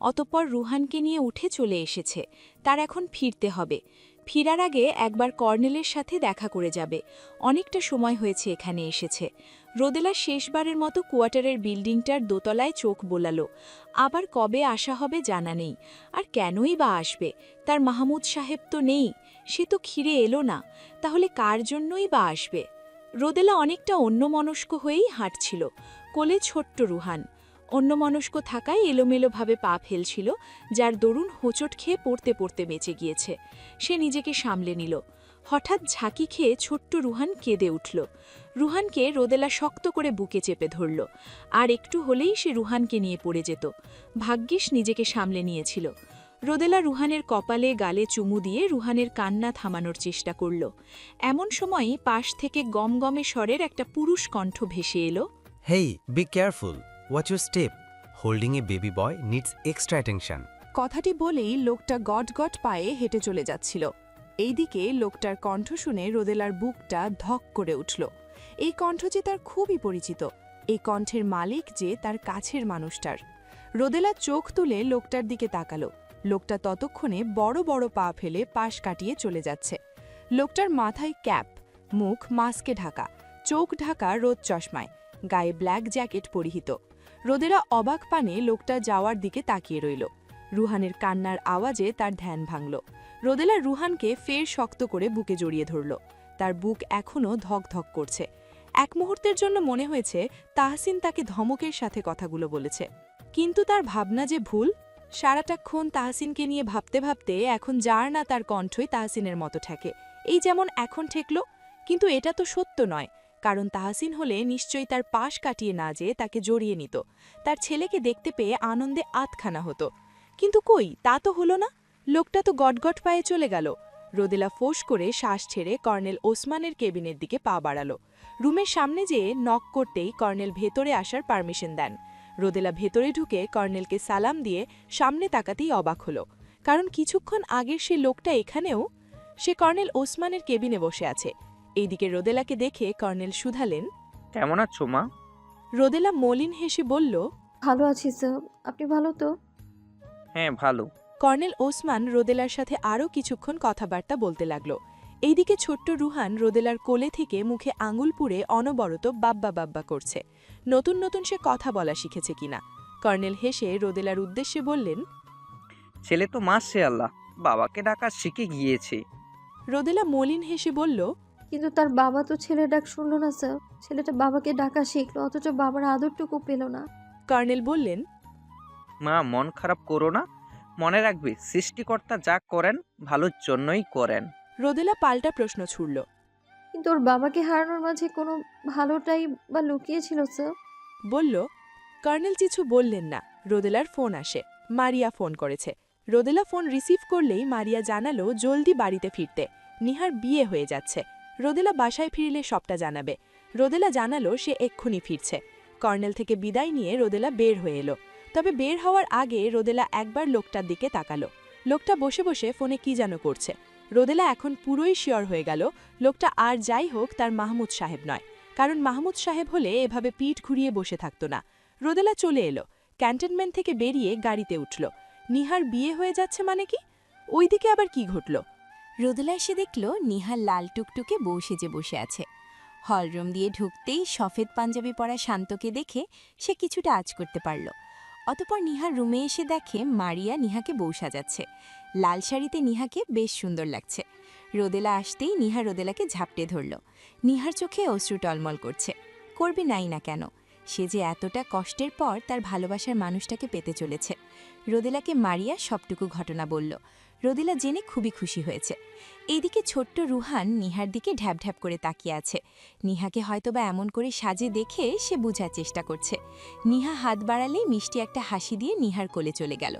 অতঃপর রুহানকে নিয়ে উঠে চলে এসেছে। তার এখন ফিরতে হবে। ফিরার আগে একবার কর্নেলের সাথে দেখা করে যাবে। অনেকটা সময় হয়েছে এখানে এসেছে। রোদেলা শেষবারের মতো কোয়ার্টারের বিল্ডিংটার দোতলায় চোখ বোলালো। আবার কবে আসা হবে জানা নেই। আর কেনই বা আসবে? তার মাহমুদ সাহেব তো নেই। সে তো খিরে এলো না। তাহলে কার জন্যই বা আসবে? রোদেলা অনেকটা অন্যমনস্ক হয়েই হাঁটছিল। কোলে ছোট্ট রুহান। অন্যমনস্ক থাকায় এলোমেলোভাবে পা ফেলছিল, যার দরুন হোঁচট খেয়ে পড়তে পড়তে বেঁচে গিয়েছে। সে নিজেকে সামলে নিল। হঠাৎ ঝাঁকি খেয়ে ছোট্ট রুহান কেঁদে উঠল। রুহানকে রোদেলা শক্ত করে বুকে চেপে ধরল। আর একটু হলেই সে রুহানকে নিয়ে পড়ে যেত। ভাগ্যিস নিজেকে সামলে নিয়েছিল। রোদেলা রুহানের কপালে গালে চুমু দিয়ে রুহানের কান্না থামানোর চেষ্টা করল। এমন সময়ই পাশ থেকে গমগমে স্বরের একটা পুরুষ কণ্ঠ ভেসে এলো। Hey, be careful. Watch your step. Holding a baby boy needs extra attention. কথাটি বলেই লোকটা গট গট পায়ে হেঁটে চলে যাচ্ছিল। এইদিকে লোকটার কণ্ঠ শুনে রোদেলার বুকটা ধক করে উঠল। এই কণ্ঠ যে তার খুবই পরিচিত। এই কণ্ঠের মালিক যে তার কাছের মানুষটার। রোদেলা চোখ তুলে লোকটার দিকে তাকালো। লোকটা ততক্ষণে বড় বড় পা ফেলে পাশ কাটিয়ে চলে যাচ্ছে। লোকটার মাথায় ক্যাপ মুখ মাস্কে ঢাকা। চোখ ঢাকা রোদ চশমায়। গায়ে ব্ল্যাক জ্যাকেট পরিহিত। রোদেলা অবাক পানে লোকটা যাওয়ার দিকে তাকিয়ে রইল। রুহানের কান্নার আওয়াজে তার ধ্যান ভাঙল। রোদেলা রুহানকে ফের শক্ত করে বুকে জড়িয়ে ধরল। তার বুক এখনও ধক ধক করছে। এক মুহূর্তের জন্য মনে হয়েছে তাহসিন তাকে ধমকের সাথে কথাগুলো বলেছে। কিন্তু তার ভাবনা যে ভুল সারাটাক্ষণ তাহসিনকে নিয়ে ভাবতে ভাবতে এখন যার না তার কণ্ঠই তাহসিনের মতো ঠেকে। এই যেমন এখন ঠেকল, কিন্তু এটা তো সত্য নয়। কারণ তাহসিন হলে নিশ্চয়ই তার পাশ কাটিয়ে না যেয়ে তাকে জড়িয়ে নিত। তার ছেলেকে দেখতে পেয়ে আনন্দে আতখানা হতো। কিন্তু কই, তা তো হলো না। লোকটা তো গটগট পায়ে চলে গেল। রোদেলা ফোঁস করে শ্বাস ছেড়ে কর্নেল ওসমানের কেবিনের দিকে পা বাড়ালো। রুমের সামনে যেয়ে নক করতেই কর্নেল ভেতরে আসার পারমিশন দেন। রোদেলা ভেতরে ঢুকে কর্নেলকে সালাম দিয়ে সামনে তাকাতেই অবাক হলো। কারণ কিছুক্ষণ আগের সে লোকটা এখানেও? সে কর্নেল ওসমানের কেবিনে বসে আছে। এইদিকে রোদেলাকে দেখে কর্নেল শুধালেন কেমন আছো মা? রোদেলা মলিন হেসে বলল ভালো আছি স্যার। আপনি ভালো তো? হ্যাঁ ভালো। কর্নেল ওসমান রোদেলার সাথে আরও কিছুক্ষণ কথাবার্তা বলতে লাগল। এইদিকে ছোট্ট রুহান রোদেলার কোলে থেকে মুখে আঙুল পুড়ে অনবরত বাব্বা বাব্বা করছে। নতুন নতুন সে কথা বলা শিখেছে কিনা? কর্নেল হেসে রোদেলার উদ্দেশ্যে বললেন ছেলে তো মাসে আল্লাহ বাবাকে ডাকা শিখে গিয়েছে। রোদেলা মলিন হেসে বলল কিন্তু তার বাবা তো ছেলের ডাক শুনলো না স্যার। ছেলেটা বাবাকে ডাকা শিখলো অথচ বাবার আদরটুকু পেল না। কর্নেল বললেন মা মন খারাপ করো না। মনে রাখবে সৃষ্টিকর্তা যা করেন ভালোর জন্যই করেন। রোদেলা পাল্টা প্রশ্ন ছুড়ল। কিন্তু ওর বাবাকে হারানোর মাঝে কোনো ভালোটাই বা লুকিয়েছিল স্যার? বলল কর্নেল কিছু বললেন না। রোদেলার ফোন আসে। মারিয়া ফোন করেছে। রোদেলা ফোন রিসিভ করলেই মারিয়া জানালো জলদি বাড়িতে ফিরতে। নিহার বিয়ে হয়ে যাচ্ছে। রোদেলা বাসায় ফিরলে সবটা জানাবে। রোদেলা জানালো সে এক্ষুনি ফিরছে। কর্নেল থেকে বিদায় নিয়ে রোদেলা বের হয়ে এলো। তবে বের হওয়ার আগে রোদেলা একবার লোকটার দিকে তাকালো। লোকটা বসে বসে ফোনে কি যেন করছে। রোদেলা এখন পুরোই শিওর হয়ে গেল, লোকটা আর যাই হোক তার মাহমুদ সাহেব নয়। কারণ মাহমুদ সাহেব হলে এভাবে পিঠ ঘুরিয়ে বসে থাকত না। রোদেলা চলে এলো, ক্যান্টনমেন্ট থেকে বেরিয়ে গাড়িতে উঠল। নিহার বিয়ে হয়ে যাচ্ছে মানে কি? ওইদিকে আবার কি ঘটল? রোদেলা এসে দেখল নিহার লাল টুকটুকে বউ সেজে বসে আছে। হলরুম দিয়ে ঢুকতেই সফেদ পাঞ্জাবি পরা শান্তকে দেখে সে কিছুটা আজ করতে পারল। অতপর নিহার রুমে এসে দেখে মারিয়া নিহাকে বউ সাজাচ্ছে। লাল শাড়িতে নিহাকে বেশ সুন্দর লাগছে। রোদেলা আসতেই নিহা রোদেলাকে ঝাপটে ধরল। নিহার চোখে অশ্রু টলমল করছে। করবে নাই না কেন? সে যে এতটা কষ্টের পর তার ভালোবাসার মানুষটাকে পেতে চলেছে। রোদেলাকে মারিয়া সবটুকু ঘটনা বলল। রোদেলা জেনে খুবই খুশি হয়েছে। এইদিকে ছোট্ট রুহান নিহার দিকে ঢ্যাপ ঢ্যাপ করে তাকিয়ে আছে। নিহাকে হয়তোবা এমন করে সাজে দেখে সে বোঝার চেষ্টা করছে। নিহা হাত বাড়ালেই মিষ্টি একটা হাসি দিয়ে নিহার কোলে চলে গেল।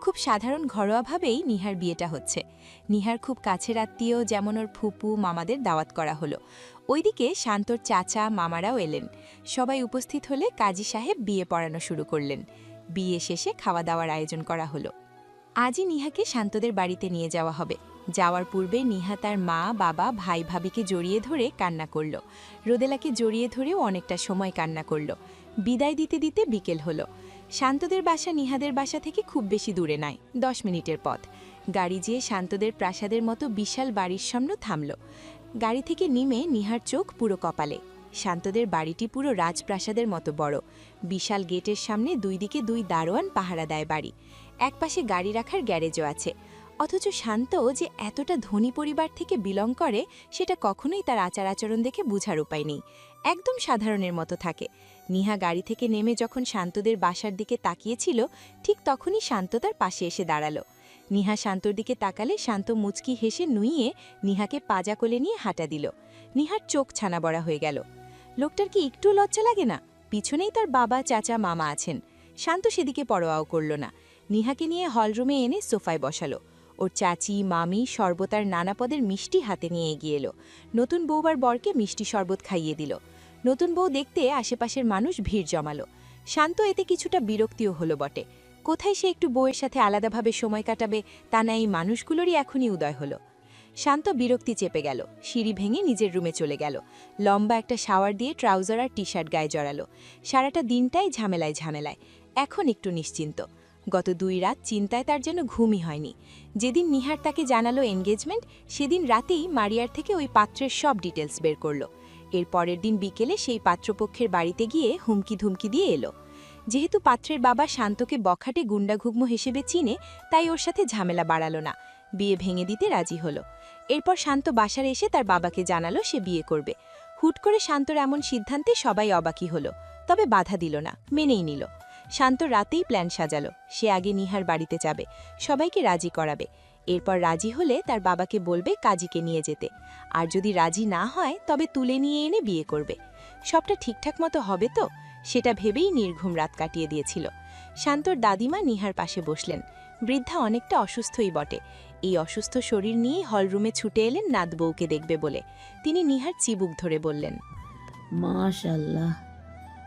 খুব সাধারণ ঘরোয়াভাবেই নিহার বিয়েটা হচ্ছে। নিহার খুব কাছের আত্মীয়, যেমন ওর ফুপু, মামাদের দাওয়াত করা হলো। ওইদিকে শান্তর চাচা, মামারাও এলেন। সবাই উপস্থিত হলে কাজী সাহেব বিয়ে পড়ানো শুরু করলেন। বিয়ে শেষে খাওয়া দাওয়ার আয়োজন করা হলো। আজই নিহাকে শান্তদের বাড়িতে নিয়ে যাওয়া হবে। যাওয়ার পূর্বে নিহা তার মা, বাবা, ভাই, ভাবিকে জড়িয়ে ধরে কান্না করল। রোদেলাকে জড়িয়ে ধরেও অনেকটা সময় কান্না করল। বিদায় দিতে দিতে বিকেল হলো। শান্তদের বাসা নিহাদের বাসা থেকে খুব বেশি দূরে নয়, দশ মিনিটের পথ। গাড়ি যেয়ে শান্তদের প্রাসাদের মতো বিশাল বাড়ির সামনে থামল। গাড়ি থেকে নেমে নিহার চোখ পুরো কপালে। শান্তদের বাড়িটি পুরো রাজপ্রাসাদের মতো বড়। বিশাল গেটের সামনে দুই দিকে দুই দারোয়ান পাহারা দেয় বাড়ি। একপাশে গাড়ি রাখার গ্যারেজও আছে। অথচ শান্ত যে এতটা ধনী পরিবার থেকে বিলং করে, সেটা কখনোই তার আচার আচরণ দেখে বুঝার উপায় নেই। একদম সাধারণের মতো থাকে। নিহা গাড়ি থেকে নেমে যখন শান্তদের বাসার দিকে তাকিয়েছিল, ঠিক তখনই শান্ত তার পাশে এসে দাঁড়াল। নিহা শান্তর দিকে তাকালে শান্ত মুচকি হেসে নুইয়ে নিহাকে পাজা কোলে নিয়ে হাঁটা দিল। নিহার চোখ ছানা বড়া হয়ে গেল। লোকটার কি একটু লজ্জা লাগে না? পিছনেই তার বাবা, চাচা, মামা আছেন। শান্ত সেদিকে পরোয়াও করল না। নিহাকে নিয়ে হলরুমে এনে সোফায় বসালো। ওর চাচি, মামি সর্বতার নানা পদের মিষ্টি হাতে নিয়ে এগিয়ে এলো। নতুন বউবার বরকে মিষ্টি শরবত খাইয়ে দিল। নতুন বউ দেখতে আশেপাশের মানুষ ভিড় জমালো। শান্ত এতে কিছুটা বিরক্তিও হলো বটে। কোথায় সে একটু বউয়ের সাথে আলাদাভাবে সময় কাটাবে তা না এই মানুষগুলোরই এখনই উদয় হলো। শান্ত বিরক্তি চেপে গেল। সিঁড়ি ভেঙে নিজের রুমে চলে গেল। লম্বা একটা শাওয়ার দিয়ে ট্রাউজার আর টি শার্ট গায়ে জড়ালো। সারাটা দিনটাই ঝামেলায় ঝামেলায়। এখন একটু নিশ্চিন্ত। গত দুই রাত চিন্তায় তার যেন ঘুমই হয়নি। যেদিন নিহার তাকে জানালো এনগেজমেন্ট সেদিন রাতেই মারিয়ার থেকে ওই পাত্রের সব ডিটেলস বের করল। এর পরের দিন বিকেলে সেই পাত্রপক্ষের বাড়িতে গিয়ে হুমকি ধুমকি দিয়ে এলো। যেহেতু পাত্রের বাবা শান্তকে বখাটে গুন্ডাঘুগ্ম হিসেবে চিনে, তাই ওর সাথে ঝামেলা বাড়ালো না। বিয়ে ভেঙে দিতে রাজি হলো। এরপর শান্ত বাসার এসে তার বাবাকে জানালো সে বিয়ে করবে। হুট করে শান্তর এমন সিদ্ধান্তে সবাই অবাকি হলো। তবে বাধা দিল না, মেনেই নিল। শান্ত রাতেই প্ল্যান সাজালো। সে আগে নিহার বাড়িতে যাবে, সবাইকে রাজি করাবে। এরপর রাজি হলে তার বাবাকে বলবে কাজীকে নিয়ে যেতে। আর যদি রাজি না হয়, তবে তুলে নিয়ে এনে বিয়ে করবে। সবটা ঠিকঠাক মতো হবে তো? সেটা ভেবেই নির্ঘুম রাত কাটিয়ে দিয়েছিল। শান্তর দাদিমা নিহার পাশে বসলেন। বৃদ্ধা অনেকটা অসুস্থই বটে। এই অসুস্থ শরীর নিয়েই হলরুমে ছুটে এলেন নাত বউকে দেখবে বলে। তিনি নিহার চিবুক ধরে বললেন, মাশাল্লাহ,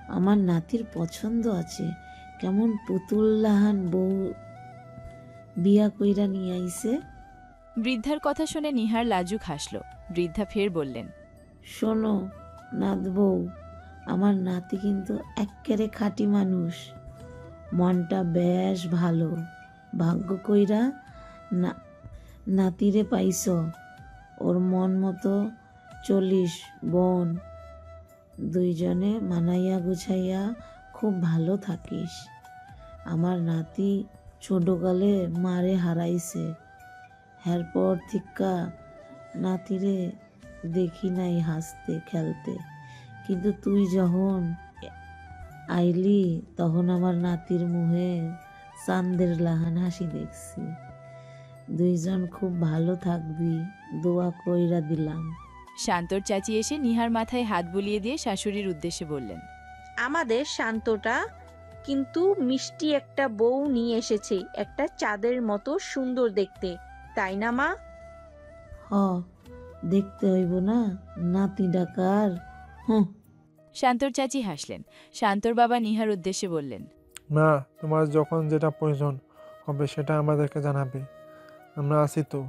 আমার নাতির পছন্দ আছে। কেমন পুতুল্লাহান বউ বিয়া কইরা নিয়ে আইছে। বৃদ্ধার কথা শুনে নিহার লাজুক হাসল। বৃদ্ধা ফের বললেন শোনো নাত বউ আমার নাতি কিন্তু এক্কেরে খাঁটি মানুষ। মনটা বেশ ভালো। ভাগ্য কইরা না নাতিরে পাইছ। ওর মন মতো চলিস বোন। দুইজনে মানাইয়া গুছাইয়া খুব ভালো থাকিস। আমার নাতি ছোটকালে মারে হারাইছে। এরপর থিক্কা নাতিরে দেখি নাই হাসতে খেলতে। কিন্তু তুই যখন আইলি তখন আমার নাতির মুখে চান্দের লাহান হাসি দেখছি। দুইজন খুব ভালো থাকবি দোয়া কইরা দিলাম। শান্তর চাচি এসে নিহার মাথায় হাত বুলিয়ে দিয়ে শাশুড়ির উদ্দেশ্যে বললেন আমাদের শান্তটা কিন্তু মিষ্টি একটা বউ নিয়ে এসেছে একটা চাঁদের মতো সুন্দর দেখতে। তাই না মা? হ দেখতে হইব না নাতি ডাকার। হুঁ শান্তর চাচি হাসলেন। শান্তর বাবা নিহার উদ্দেশ্যে বললেন মা তোমার যখন যেটা প্রয়োজন হবে সেটা আমাদেরকে জানাবে। আমরা আছি তো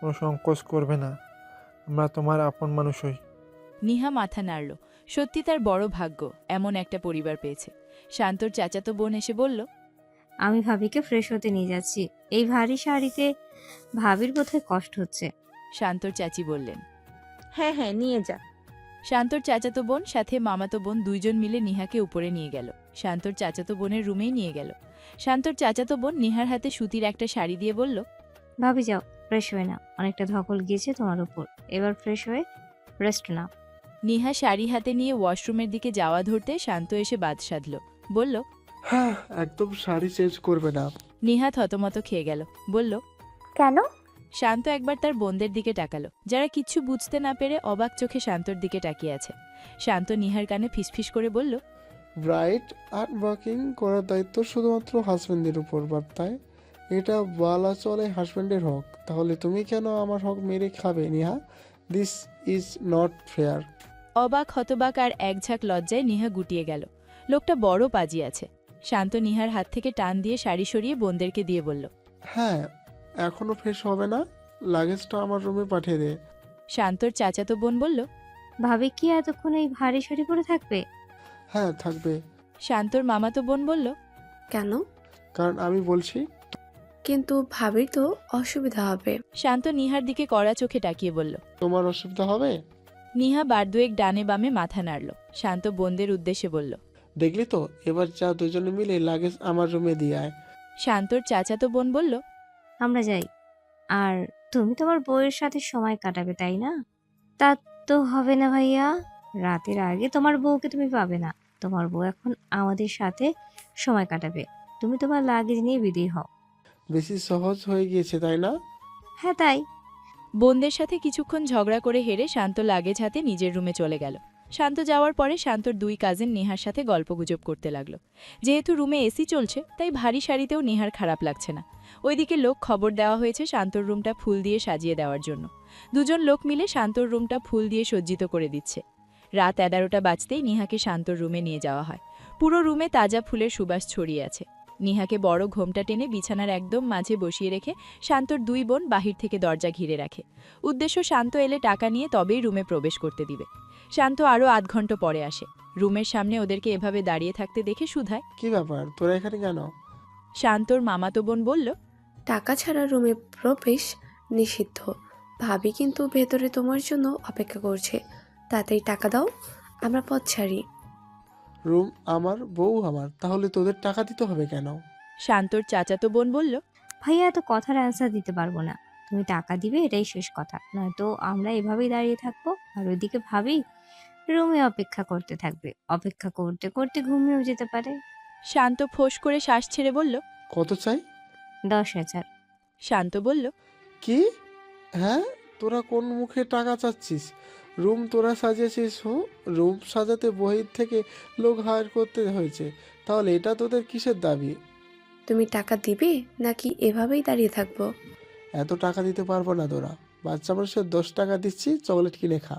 কোনো সংকোচ করবে না। আমরা তোমার আপন মানুষই হই। নিহা মাথা নাড়ল। সত্যি তার বড় ভাগ্য এমন একটা পরিবার পেয়েছে। শান্তর চাচাতো বোন এসে বলল আমি ভাবিকে ফ্রেশ হতে নিয়ে যাচ্ছি। এই ভারী শাড়িতে ভাবির বোধহয় কষ্ট হচ্ছে। শান্তর চাচি বললেন হ্যাঁ হ্যাঁ নিয়ে যা। শান্তর চাচাতো বোন সাথে মামাতো বোন দুইজন মিলে নিহাকে উপরে নিয়ে গেল। শান্তর চাচাতো বোনের রুমেই নিয়ে গেল। শান্তর চাচাতো বোন নিহার হাতে সুতির একটা শাড়ি দিয়ে বলল ভাবি যাও ফ্রেশ হয়ে নাও। অনেকটা ধকল গিয়েছে তোমার উপর। এবার ফ্রেশ হয়ে রেস্ট নাও। নিহা শাড়ি হাতে নিয়ে ওয়াশরুমের দিকে যাওয়া ধরতে শান্ত এসে বাদ সাধল। বলল হ্যাঁ একদম শাড়ি চেঞ্জ করবে না। নিহা থতমত খেয়ে গেল। বলল কেন? শান্ত একবার তার বোনদের দিকে তাকালো। যারা কিচ্ছু বুঝতে না পেরে অবাক চোখে শান্তর দিকে তাকিয়ে আছে। শান্ত নিহার কানে ফিসফিস করে বলল ব্রাইট আর ওয়াকিং করার দায়িত্ব শুধুমাত্র হাজবেন্ডের উপর বার্তায় এটা বলা চলে হাজবেন্ডের হক। তাহলে তুমি কেন আমার হক মেরে খাবে Niha? This is not fair অবাক হতবাক আর এক ঝাঁক লজ্জায় নিহা গুটিয়ে গেল। লোকটা বড় পাজি আছে। শান্ত নিহার হাত থেকে টান দিয়ে শাড়ি সরিয়ে বোনদেরকে দিয়ে বলল হ্যাঁ এখনও ফ্রেশ হবে না? লাগেজটা আমার রুমে পাঠিয়ে দে। শান্তর চাচাতো বোন বলল ভাবে কি এতক্ষণ এই ভারী সারি পরে থাকবে? হ্যাঁ থাকবে। শান্তর মামাতো বোন বলল কেন? কারণ আমি বলছি কিন্তু ভাবির তো অসুবিধা হবে। শান্ত নিহার দিকে কড়া চোখে তাকিয়ে বলল তোমার অসুবিধা হবে? নিহা বার দুয়েক ডানে বামে মাথা নাড়ল। শান্ত বোনদের উদ্দেশ্যে বলল দেখলি তো? এবার যা দুজনে মিলে লাগেজ আমার রুমে দিয়ে আয়। শান্তর চাচাতো বোন বলল আমরা যাই। আর তুমি তোমার বউয়ের সাথে সময় কাটাবে তাই না? তা তো হবে না ভাইয়া। রাতের আগে তোমার বউকে তুমি পাবে না। তোমার বউ এখন আমাদের সাথে সময় কাটাবে। তুমি তোমার লাগেজ নিয়ে বিদেয় হও। বেশি সহজ হয়ে গিয়েছে তাই না? হ্যাঁ তাই। বোনদের সাথে কিছুক্ষণ ঝগড়া করে হেরে শান্ত লাগেজ হাতে নিজের রুমে চলে গেল। শান্ত যাওয়ার পরে শান্তর দুই কাজিন নেহার সাথে গল্পগুজব করতে লাগল। যেহেতু রুমে এসি চলছে, তাই ভারী শাড়িতেও নেহার খারাপ লাগছে না। ওইদিকে লোক খবর দেওয়া হয়েছে শান্তর রুমটা ফুল দিয়ে সাজিয়ে দেওয়ার জন্য। দুজন লোক মিলে শান্তর রুমটা ফুল দিয়ে সজ্জিত করে দিচ্ছে। রাত এগারোটা বাজতেই নিহাকে শান্তর রুমে নিয়ে যাওয়া হয়। পুরো রুমে তাজা ফুলের সুবাস ছড়িয়ে আছে। নিহাকে বড় ঘোমটা টেনে বিছানার একদম মাঝে বসিয়ে রেখে শান্তর দুই বোন বাহির থেকে দরজা ঘিরে রাখে। উদ্দেশ্য শান্ত এলে টাকা নিয়ে তবেই রুমে প্রবেশ করতে দিবে। শান্ত আরও আধ ঘণ্টা পরে আসে। রুমের সামনে ওদেরকে এভাবে দাঁড়িয়ে থাকতে দেখে শুধায় কি ব্যাপার? তোরা এখানে কেন? শান্তর মামাতো বোন বলল টাকা ছাড়া রুমে প্রবেশ নিষিদ্ধ। ভাবি কিন্তু ভেতরে তোমার জন্য অপেক্ষা করছে। তাড়াতাড়ি টাকা দাও আমরা পথ ছাড়ি। রুম আমার বউ আমার তাহলে তোদের টাকা দিতে হবে কেন? শান্তর চাচাতো বোন বলল ভাইয়া এত কথার অ্যান্সার দিতে পারব না। তুমি টাকা দিবে এটাই শেষ কথা। নয়তো আমরা এভাবেই দাঁড়িয়ে থাকব আর ওইদিকে ভাবি রুমে অপেক্ষা করতে থাকবে। অপেক্ষা করতে করতে ঘুমিয়েও যেতে পারে। শান্ত ফোঁস করে শ্বাস ছেড়ে বলল কত চাই? দশ হাজার। শান্ত বলল কি? হ্যাঁ? তোরা কোন মুখে টাকা চাচ্ছিস? রুম তোরা সাজিয়েছিস হো? রুম সাজাতে বহির থেকে লোক হায়ার করতে হয়েছে। তাহলে এটা তোদের কিসের দাবি? তুমি টাকা দিবে নাকি এভাবেই দাঁড়িয়ে থাকব? এত টাকা দিতে পারব না তোরা। বাচ্চা মানুষের দশ টাকা দিচ্ছি চকলেট কিনে খা।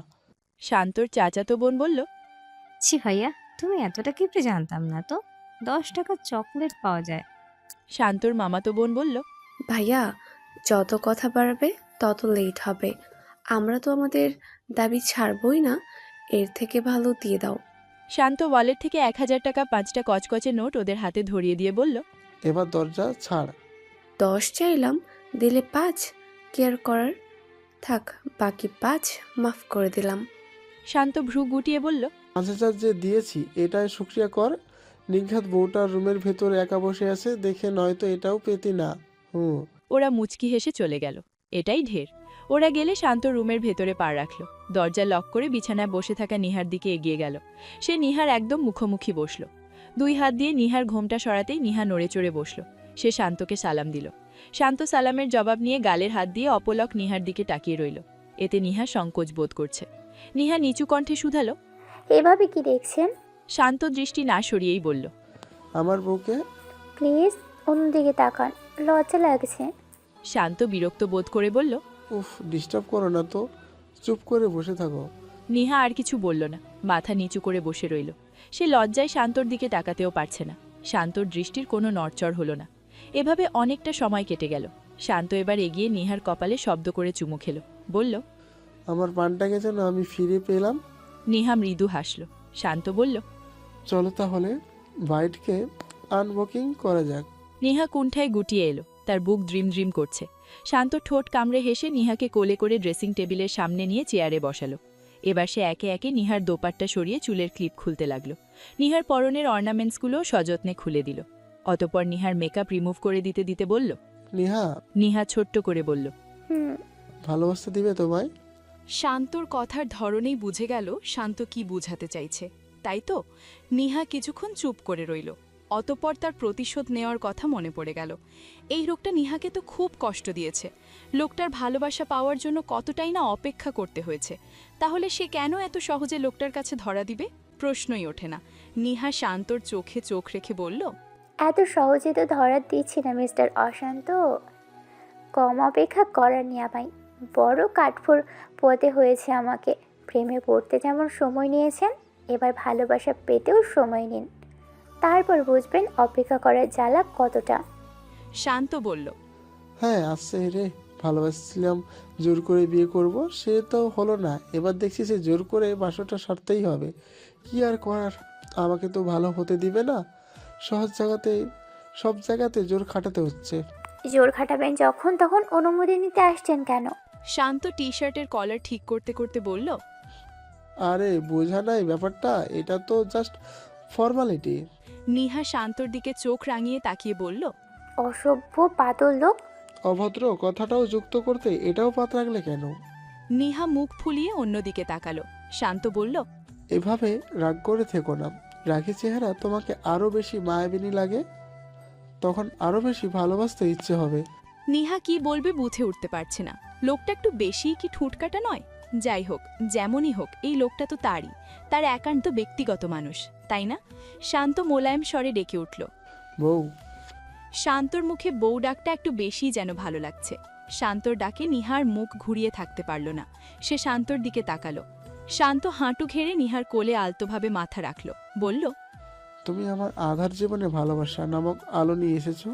শান্তর চাচাতো বোন বলল ছি ভাইয়া তুমি এতটা কিপটে জানতাম না তো। দশ টাকা চকলেট পাওয়া যায়। শান্তর মামাতো বোন বলল ভাইয়া যত কথা বাড়বে তত লেট হবে। আমরা তো আমাদের দাবি ছাড়বই না এর থেকে ভালো দিয়ে দাও। শান্ত ওয়ালেট থেকে এক হাজার টাকা পাঁচটা কচকচে নোট ওদের হাতে ধরিয়ে দিয়ে বলল এবার দরজা ছাড়। দশ চাইলাম দিলে পাঁচ কেয়ার করার? থাক বাকি পাঁচ মাফ করে দিলাম। শান্ত ভ্রু গুটিয়ে বলল পাঁচ হাজার যে দিয়েছি এটাই শুক্রিয়া কর। নিঘাত বউটার রুমের ভেতরে একা বসে আছে দেখে নয়তো এটাও পেতি না। হুম। ওরা মুচকি হেসে চলে গেল। এটাই ঢের। ওরা গেলে শান্ত রুমের ভেতরে পা রাখল। দরজা লক করে বিছানায় বসে থাকা নিহার দিকে এগিয়ে গেল। সে নিহার একদম মুখোমুখি বসল। দুই হাত দিয়ে নিহার ঘোমটা সরাতেই নিহা নড়ে চড়ে বসল। সে শান্তকে সালাম দিল। শান্ত সালামের জবাব নিয়ে গালের হাত দিয়ে অপলক নিহার দিকে তাকিয়ে রইল। এতে নিহা সংকোচ বোধ করছে। নিহা নিচু কণ্ঠে শুধালো এভাবে কি দেখছেন? শান্ত দৃষ্টি না সরিয়েই বলল আমার বউকে? প্লিজ অন্যদিকে তাকান লজ্জা লাগছে। শান্ত বিরক্ত বোধ করে বলল উফ ডিস্টার্ব করো না তো। চুপ করে বসে থাকো। নিহা আর কিছু বলল না। মাথা নিচু করে বসে রইল। সে লজ্জায় শান্তর দিকে তাকাতেও পারছে না। শান্তর দৃষ্টির কোনো নড়চড় হলো না। এভাবে অনেকটা সময় কেটে গেল। শান্ত এবার এগিয়ে নিহার কপালে শব্দ করে চুমু খেল। বলল আমার পানটাকে যেন আমি ফিরে পেলাম। নিহা মৃদু হাসল। শান্ত বলল চলো তাহলে বাইটকে আনবকিং করা যাক। নিহা কুণ্ঠায় গুটিয়ে এলো। তার বুক ড্রিম ড্রিম করছে। শান্ত ঠোঁট কামড়ে হেসে নিহাকে কোলে করে ড্রেসিং টেবিলের সামনে নিয়ে চেয়ারে বসালো। এবার সে একে একে নিহার দোপাট্টা সরিয়ে চুলের ক্লিপ খুলতে লাগল। নিহার পরনের অর্নামেন্টসগুলো সযত্নে খুলে দিল। অতপর নিহার মেকআপ রিমুভ করে দিতে দিতে বলল নিহা। নিহা ছোট্ট করে বলল হুম। ভালোবাসতে দিবে তোমায়? শান্তর কথার ধরনেই বুঝে গেল শান্ত কি বুঝাতে চাইছে। তাই তো? নিহা কিছুক্ষণ চুপ করে রইল। অতপর তার প্রতিশোধ নেওয়ার কথা মনে পড়ে গেল। এই লোকটা নিহাকে তো খুব কষ্ট দিয়েছে। লোকটার ভালোবাসা পাওয়ার জন্য কতটাই না অপেক্ষা করতে হয়েছে। তাহলে সে কেন এত সহজে লোকটার কাছে ধরা দিবে? প্রশ্নই ওঠে না। নিহা শান্তর চোখে চোখ রেখে বলল, এত সহজে তো ধরা দিচ্ছি না, মিস্টার অশান্ত। কম অপেক্ষা করার নিয়ে ভাই, বড় কাঠফোর পথে হয়েছে আমাকে। প্রেমে পড়তে যেমন সময় নিয়েছেন, এবার ভালোবাসা পেতেও সময় নিন। তারপর বুঝবেন অপেক্ষা করার জ্বালা কতটা। শান্ত বলল হ্যাঁ আসছে রে ভালোবাসছিলাম জোর করে বিয়ে করব সে তো হলো না। এবার দেখছি সে জোর করে বাসরটা সারতেই হবে। কি আর করার আমাকে তো ভালো হতে দিবে না। সহজ জায়গাতে সব জায়গাতে জোর খাটাতে হচ্ছে। জোর খাটাবেন যখন তখন অনুমতি নিতে আসছেন কেন? শান্ত টি শার্টের কলার ঠিক করতে করতে বলল আরে বোঝা নাই ব্যাপারটা এটা তো জাস্ট ফর্মালিটি নিহা শান্তর দিকে চোখ রাঙিয়ে তাকিয়ে বলল অসভ্য পাতল লোক? অভদ্র কথাটাও যুক্ত করতে এটাও পাত রাখলে কেন? নিহা মুখ ফুলিয়ে অন্যদিকে তাকালো। শান্ত বলল এভাবে রাগ করে থেকো না। রাগি চেহারা তোমাকে আরও বেশি মায়াবিনী লাগে। তখন আরও বেশি ভালোবাসতে ইচ্ছে হবে। নিহা কি বলবে বুঝে উঠতে পারছে না। লোকটা একটু বেশি কি ঠুটকাটা নয়? যাই হোক যেমনই হোক এই লোকটা তো তারই। তার একান্ত ব্যক্তিগত মানুষ তাই না? শান্ত মোলায়েম স্বরে ডেকে উঠল। বউ। শান্তর মুখে বউ ডাকটা একটু বেশিই যেন ভালো লাগছে। শান্তর ডাকে নিহার মুখ ঘুরিয়ে থাকতে পারল না। সে শান্তর দিকে তাকালো। শান্ত হাঁটু ঘেরে নিহার কোলে আলতোভাবে মাথা রাখল। বলল তুমি আমার আধার জীবনে ভালোবাসা নামক আলো নিয়ে এসেছ?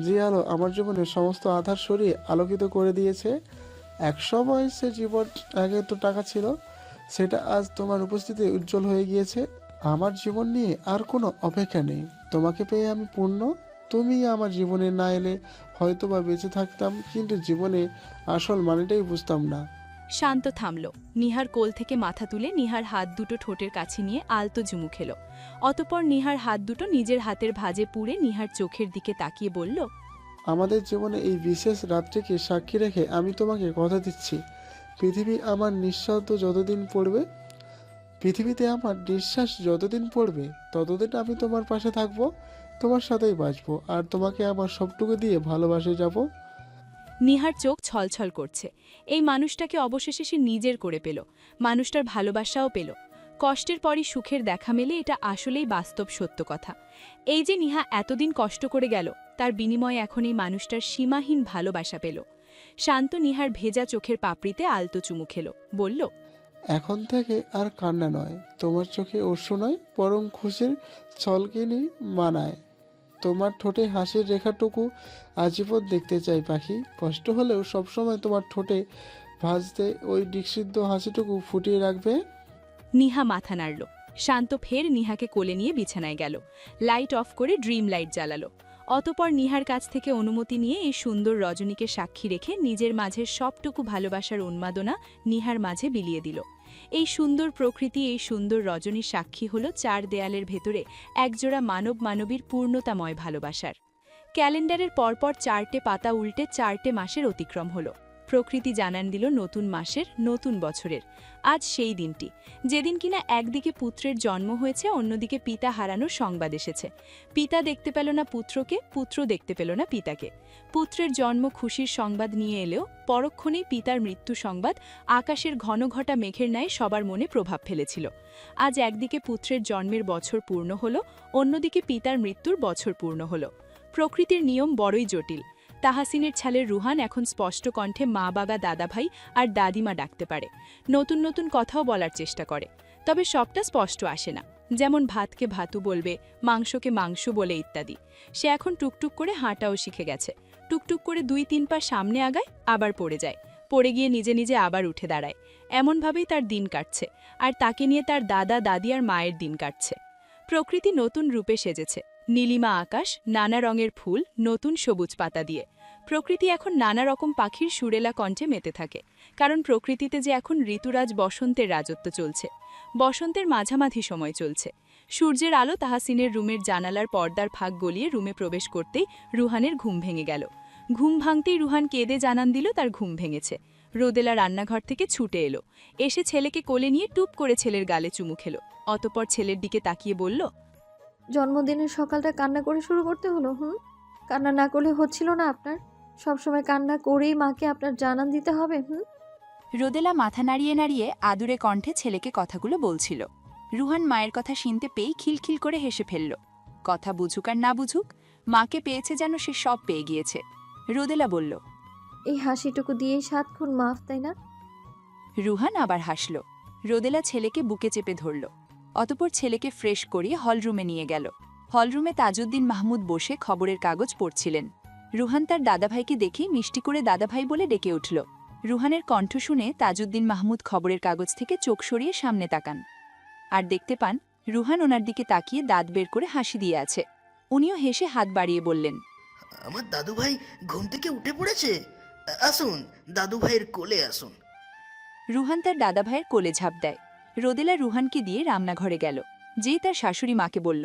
যে আলো আমার জীবনের সমস্ত আধার সরিয়ে আলোকিত করে দিয়েছে এক সময় সে জীবন আগে তো টাকা ছিল, সেটা আজ তোমার উপস্থিতি উজ্জ্বল হয়ে গিয়েছে। আমার জীবন নিয়ে আর কোনো অপেক্ষা নেই। তোমাকে পেয়ে আমি পূর্ণ। তুমি আমার জীবনে না এলে হয়তো বা বেঁচে থাকতাম, কিন্তু জীবনে আসল মানেটাই বুঝতাম না। শান্ত থামল। নিহার কোল থেকে মাথা তুলে নিহার হাত দুটো ঠোঁটের কাছে নিয়ে আলতো চুমু খেল। অতপর নিহার হাত দুটো নিজের হাতের ভাজে পুড়ে নিহার চোখের দিকে তাকিয়ে বলল আমাদের জীবনে এই বিশেষ রাতটিকে সাক্ষী রেখে আমি তোমাকে কথা দিচ্ছি। পৃথিবী আমার নিঃশব্দ যতদিন পড়বে, পৃথিবীতে আমার নিঃশ্বাস যতদিন পড়বে, ততদিন আমি তোমার পাশে থাকব, তোমার সাথেই বাঁচবো, আর তোমাকে আমার সবটুকু দিয়ে ভালোবাসে যাব। নিহার চোখ ছলছল করছে। এই মানুষটাকে অবশেষে সে নিজের করে পেল, মানুষটার ভালোবাসাও পেল। কষ্টের পরই সুখের দেখা মেলে, এটা আসলেই বাস্তব সত্য কথা। এই যে নিহা এতদিন কষ্ট করে গেল তার বিনিময়ে এখন এই মানুষটার সীমাহীন ভালোবাসা পেল। শান্ত নিহার ভেজা চোখের পাপড়িতে আলতো চুমু খেল। বলল এখন থেকে আর কান্না নয়। তোমার চোখে অশ্রু নয় বরং খুশির ছলকিনি মানায়। তোমার ঠোঁটে হাসির রেখাটুকু আজীবন দেখতে চাই পাখি। কষ্ট হলেও সবসময় তোমার ঠোঁটে ভাজতে ওই ডিকসিদ্ধ হাসিটুকু ফুটিয়ে রাখবে। নিহা মাথা নাড়ল। শান্ত ফের নিহাকে কোলে নিয়ে বিছানায় গেল। লাইট অফ করে ড্রিম লাইট জ্বালালো। অতপর নিহার কাছ থেকে অনুমতি নিয়ে এই সুন্দর রজনীকে সাক্ষী রেখে নিজের মাঝের সবটুকু ভালোবাসার উন্মাদনা নিহার মাঝে বিলিয়ে দিল। এই সুন্দর প্রকৃতি, এই সুন্দর রজনীর সাক্ষী হল চার দেয়ালের ভেতরে একজোড়া মানব মানবীর পূর্ণতাময় ভালোবাসার। ক্যালেন্ডারের পরপর চারটে পাতা উল্টে চারটে মাসের অতিক্রম হলো। প্রকৃতি জানান দিল নতুন মাসের নতুন বছরের। আজ সেই দিনটি। যেদিন কিনা একদিকে পুত্রের জন্ম হয়েছে, অন্যদিকে পিতা হারানোর সংবাদ এসেছে। পিতা দেখতে পেল না পুত্রকে, পুত্র দেখতে পেল না পিতাকে। পুত্রের জন্ম খুশির সংবাদ নিয়ে এলেও পরক্ষণেই পিতার মৃত্যু সংবাদ আকাশের ঘন ঘটা মেঘের ন্যায় সবার মনে প্রভাব ফেলেছিল। আজ একদিকে পুত্রের জন্মের বছর পূর্ণ হল, অন্যদিকে পিতার মৃত্যুর বছর পূর্ণ হল। প্রকৃতির নিয়ম বড়ই জটিল। তাহাসিনের ছালের রুহান এখন স্পষ্ট কণ্ঠে মা, বাবা, দাদাভাই আর দাদিমা ডাকতে পারে। নতুন নতুন কথাও বলার চেষ্টা করে। তবে সবটা স্পষ্ট আসে না। যেমন ভাতকে ভাতু বলবে, মাংসকে মাংস বলে ইত্যাদি। সে এখন টুকটুক করে হাঁটাও শিখে গেছে। টুকটুক করে দুই তিন পা সামনে আগায় আবার পড়ে যায়। পড়ে গিয়ে নিজে নিজে আবার উঠে দাঁড়ায়। এমনভাবেই তার দিন কাটছে। আর তাকে নিয়ে তার দাদা, দাদি আর মায়ের দিন কাটছে। প্রকৃতি নতুন রূপে সেজেছে। নীলিমা আকাশ, নানা রঙের ফুল, নতুন সবুজ পাতা দিয়ে। প্রকৃতি এখন নানা রকম পাখির সুরেলা কণ্ঠে মেতে থাকে, কারণ প্রকৃতিতে যে এখন ঋতুরাজ বসন্তের রাজত্ব চলছে, বসন্তের মাঝামাঝি সময় চলছে। সূর্যের আলো তাহাসিনের রুমের জানালার পর্দার ফাঁক গলিয়ে রুমে প্রবেশ করতেই রুহানের ঘুম ভেঙে গেল। ঘুম ভাঙতেই রুহান কেঁদে জানান দিল তার ঘুম ভেঙেছে। রোদেলা রান্নাঘর থেকে ছুটে এলো। এসে ছেলেকে কোলে নিয়ে টুপ করে ছেলের গালে চুমু খেলো। অতপর ছেলের দিকে তাকিয়ে বলল, জন্মদিনের সকালটা কান্না করে শুরু করতে হলো, হুম? কান্না না করলে হচ্ছিল না আপনার? সবসময় কান্না করেই মাকে আপনার জানান দিতে হবে হুম? রোদেলা মাথা নাড়িয়ে নাড়িয়ে আদুরে কণ্ঠে ছেলেকে কথাগুলো বলছিল। রুহান মায়ের কথা শুনতে পেয়েই খিলখিল করে হেসে ফেলল। কথা বুঝুক আর না বুঝুক মাকে পেয়েছে যেন সে সব পেয়ে গিয়েছে। রোদেলা বলল এই হাসিটুকু দিয়েই সাত খুন মাফ তাই না? রুহান আবার হাসল। রোদেলা ছেলেকে বুকে চেপে ধরল। অতপর ছেলেকে ফ্রেশ করিয়ে হলরুমে নিয়ে গেল। হলরুমে তাজউদ্দিন মাহমুদ বসে খবরের কাগজ পড়ছিলেন। রুহান তার দাদাভাইকে দেখে মিষ্টি করে দাদাভাই বলে ডেকে উঠল। রুহানের কণ্ঠ শুনে তাজউদ্দিন মাহমুদ খবরের কাগজ থেকে চোখ সরিয়ে সামনে তাকান। আর দেখতে পান রুহান ওনার দিকে তাকিয়ে দাঁত বের করে হাসি দিয়ে আছে। উনিও হেসে হাত বাড়িয়ে বললেন আমার দাদু ভাই ঘুম থেকে উঠে পড়েছে। আসুন দাদু ভাইয়ের কোলে আসুন। রুহান তার দাদাভাইয়ের কোলে ঝাঁপ দেয়। রোদেলা রুহানকে দিয়ে রান্নাঘরে গেল। যেই তার শাশুড়ি মাকে বলল